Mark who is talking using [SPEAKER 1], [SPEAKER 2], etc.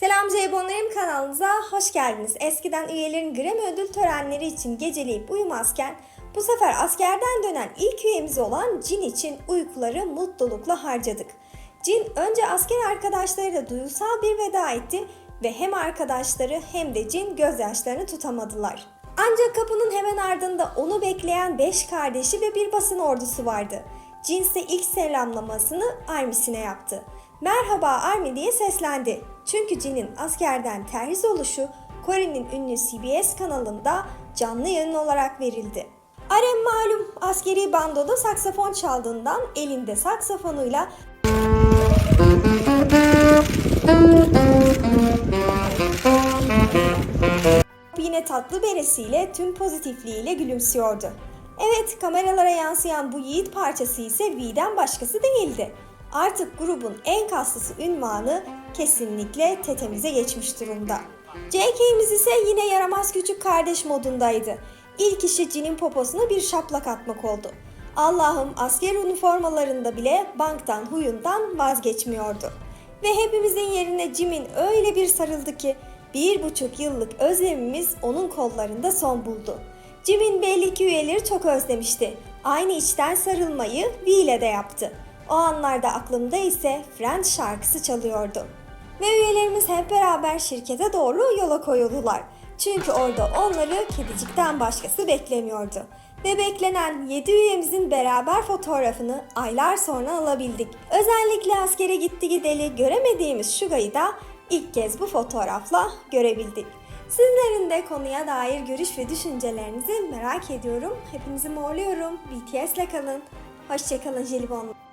[SPEAKER 1] Selam Ceybonlarım kanalımıza hoş geldiniz. Eskiden üyelerin Grammy ödül törenleri için geceleyip uyumazken bu sefer askerden dönen ilk üyemiz olan Jin için uykuları mutlulukla harcadık. Jin önce asker arkadaşlarıyla duygusal bir veda etti ve hem arkadaşları hem de Jin gözyaşlarını tutamadılar. Ancak kapının hemen ardında onu bekleyen 5 kardeşi ve bir basın ordusu vardı. Jin ise ilk selamlamasını Armis'ine yaptı. Merhaba Army diye seslendi. Çünkü Jin'in askerden terhis oluşu Kore'nin ünlü CBS kanalında canlı yayın olarak verildi. Arem malum askeri bandoda saksafon çaldığından elinde saksafonuyla yine tatlı beresiyle tüm pozitifliğiyle gülümsüyordu. Evet kameralara yansıyan bu yiğit parçası ise V'den başkası değildi. Artık grubun en kaslısı ünvanı kesinlikle tetemize geçmiş durumda. JK'miz ise yine yaramaz küçük kardeş modundaydı. İlk işi Jin'in poposuna bir şaplak atmak oldu. Allah'ım asker üniformalarında bile banktan huyundan vazgeçmiyordu. Ve hepimizin yerine Jim'in öyle bir sarıldı ki bir buçuk yıllık özlemimiz onun kollarında son buldu. Jim'in belli ki üyeleri çok özlemişti. Aynı içten sarılmayı V ile de yaptı. O anlarda aklımda ise Friends şarkısı çalıyordu. Ve üyelerimiz hep beraber şirkete doğru yola koyuldular. Çünkü orada onları kedicikten başkası beklemiyordu. Ve beklenen 7 üyemizin beraber fotoğrafını aylar sonra alabildik. Özellikle askere gitti gideli göremediğimiz Şuga'yı da ilk kez bu fotoğrafla görebildik. Sizlerin de konuya dair görüş ve düşüncelerinizi merak ediyorum. Hepinizi morluyorum. BTS'le kalın. Hoşçakalın jelibonlar.